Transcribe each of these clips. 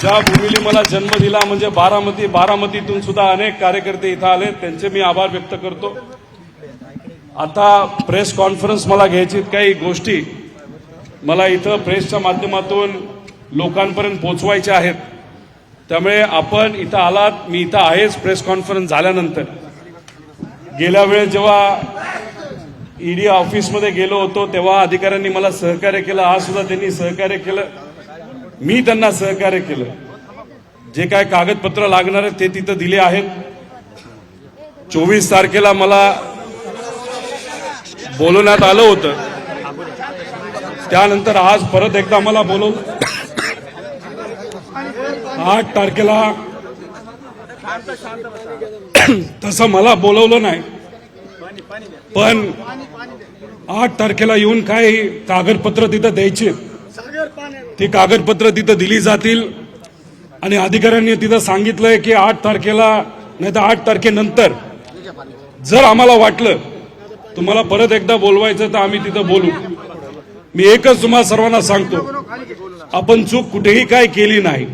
ज्या भूमीने मला जन्म दिला म्हणजे बारामती बारामतीतून सुद्धा अनेक कार्यकर्ते इथं आले त्यांचे मी आभार व्यक्त करतो. आता प्रेस कॉन्फरन्स मला घ्यायची काही गोष्टी मला इथं प्रेसच्या माध्यमातून लोकांपर्यंत पोहोचवायच्या आहेत. त्यामुळे आपण इथं आलात मी इथं आहेच प्रेस कॉन्फरन्स झाल्यानंतर. गेल्या वेळेस जेव्हा ईडी ऑफिसमध्ये गेलो होतो तेव्हा अधिकाऱ्यांनी मला सहकार्य केलं आज सुद्धा त्यांनी सहकार्य केलं. मी त्यांना सहकार्य केलं. जे काय कागदपत्र लागणार आहेत ते तिथं दिले आहेत. चोवीस तारखेला मला बोलवण्यात आलं होतं. त्यानंतर आज परत एकदा मला बोलवलं आठ तारखेला तसं मला बोलवलं नाही. पण आठ तारखेला येऊन काय कागदपत्र तिथं द्यायची. ती कागदपत्र तिथं दिली जातील. आणि अधिकाऱ्यांनी तिथं सांगितलंय की आठ तारखेला नाही तर आठ तारखेनंतर जर आम्हाला वाटलं तुम्हाला परत एकदा बोलवायचं तर आम्ही तिथं बोलू. मी एकच तुम्हाला सर्वांना सांगतो आपण चूक कुठेही काय केली नाही.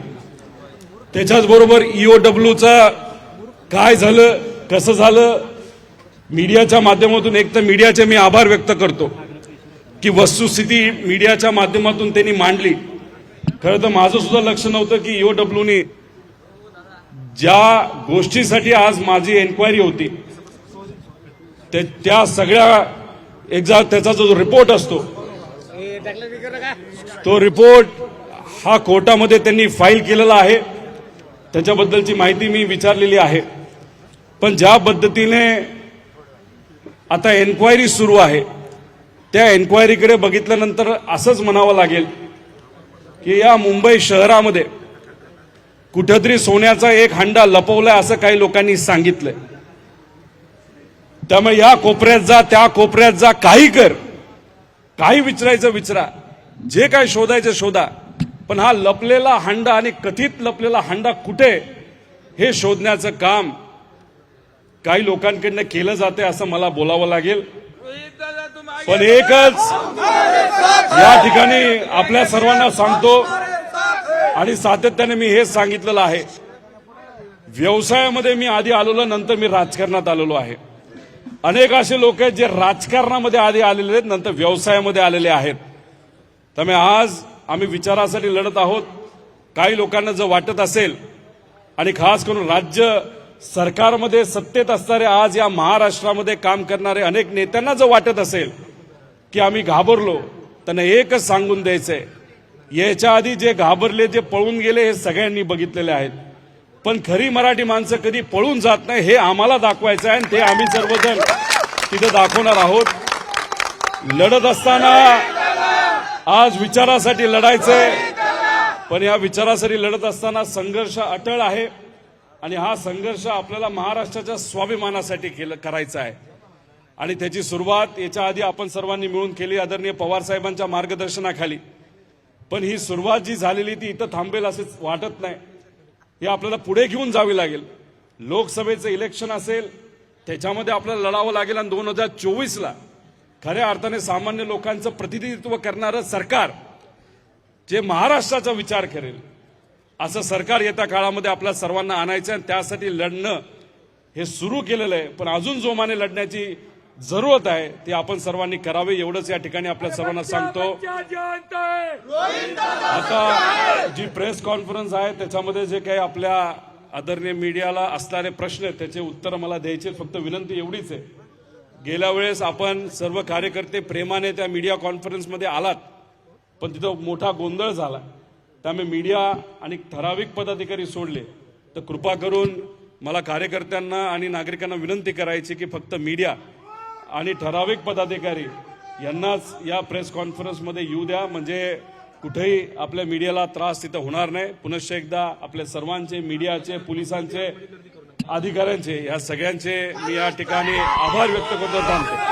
त्याच्याच बरोबर ईओडब्ल्यूचा काय झालं कसं झालं मीडियाच्या माध्यमातून एक तर मीडियाचे मी आभार व्यक्त करतो की वस्तुस्थिती मीडियाच्या माध्यमातून त्यांनी मांडली. खरं तर माझं सुद्धा लक्ष नव्हतं की ईओडब्ल्यूने ज्या गोष्टीसाठी आज माझी एन्क्वायरी होती ते त्या सगळ्या एकदा त्याचा जो रिपोर्ट असतो तो रिपोर्ट हा कोर्टामध्ये त्यांनी फाईल केलेला आहे. त्याच्याबद्दलची माहिती मी विचारलेली आहे. पण ज्या पद्धतीने आता एन्क्वायरी सुरू आहे त्या एन्क्वायरीकडे बघितल्यानंतर असंच म्हणावं लागेल की या मुंबई शहरामध्ये कुठंतरी सोन्याचा एक हंडा लपवलाय असं काही लोकांनी सांगितलंय. त्यामुळे या कोपऱ्यात जा त्या कोपऱ्यात जा काही कर. काही विचारायचं विचारा. जे काय शोधायचं शोधा. पण हा लपलेला हंडा आणि कथित लपलेला हंडा कुठे हे शोधण्याचं काम काही लोकांकडनं केलं जाते असं मला बोलावं लागेल. पण एकच या ठिकाणी आपल्या सर्वांना सांगतो आणि सातत्याने मी हेच सांगितलेलं आहे. व्यवसायामध्ये मी आधी आलेलो नंतर मी राजकारणात आलेलो आहे. अनेक असे लोक आहेत जे राजकारणामध्ये आधी आलेले आहेत नंतर व्यवसायामध्ये आलेले आहेत. त्यामुळे आज आम्ही विचारासाठी लढत आहोत. काही लोकांना जर वाटत असेल आणि खास करून राज्य सरकारमध्ये सत्तेत असणारे आज या महाराष्ट्रामध्ये काम करणारे अनेक नेत्यांना जर वाटत असेल की आम्ही घाबरलो. त्यांना एकच सांगून द्यायचंय. याच्या आधी जे घाबरले जे पळून गेले हे सगळ्यांनी बघितलेले आहेत. पण खरी मराठी माणसं कधी पळून जात नाही हे आम्हाला दाखवायचं आहे आणि ते आम्ही सर्वजण तिथे दाखवणार आहोत. लढत असताना आज विचारासाठी लढायचंय. पण या विचारासाठी लढत असताना संघर्ष अटळ आहे. आणि हा संघर्ष आपल्याला महाराष्ट्राच्या स्वाभिमानासाठी केलं करायचा आहे. आणि त्याची सुरुवात याच्या आधी आपण सर्वांनी मिळून केली आदरणीय पवार साहेबांच्या मार्गदर्शनाखाली. पण ही सुरुवात जी झालेली ती इथं थांबेल असे वाटत नाही. हे आपल्याला पुढे घेऊन जावी लागेल. लोकसभेचं इलेक्शन असेल त्याच्यामध्ये आपल्याला लढावं लागेल आणि दोन हजार चोवीसला खऱ्या अर्थाने सामान्य लोकांचं प्रतिनिधित्व करणारं सरकार जे महाराष्ट्राचा विचार करेल असं सरकार येत्या काळामध्ये आपल्या सर्वांना आणायचं आणि त्यासाठी लढणं हे सुरू केलेलं आहे. पण अजून जोमाने लढण्याची जरूरत आहे ते आपण सर्वांनी करावे एवढंच या ठिकाणी आपल्या सर्वांना सांगतो. आता जी प्रेस कॉन्फरन्स आहे त्याच्यामध्ये जे काही आपल्या आदरणीय मीडियाला असणारे प्रश्न आहेत त्याचे उत्तर मला द्यायचे फक्त विनंती एवढीच आहे. गेल्या वेळेस आपण सर्व कार्यकर्ते प्रेमाने त्या मीडिया कॉन्फरन्समध्ये आलात पण तिथं मोठा गोंधळ झाला. त्यामुळे मीडिया आणि ठराविक पदाधिकारी सोडले. तर कृपा करून मला कार्यकर्त्यांना आणि नागरिकांना विनंती करायची की फक्त मीडिया आणि ठराविक पदाधिकारी यांनाच या प्रेस कॉन्फरन्समध्ये येऊ द्या. म्हणजे कुठेही आपल्या मीडियाला त्रास तिथं होणार नाही. पुनश्च एकदा आपल्या सर्वांचे मीडियाचे पोलिसांचे अधिकाऱ्यांचे या सगळ्यांचे मी या ठिकाणी आभार व्यक्त करतो. थांबतो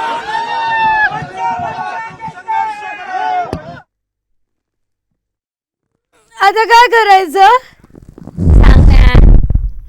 आता काय करायचं?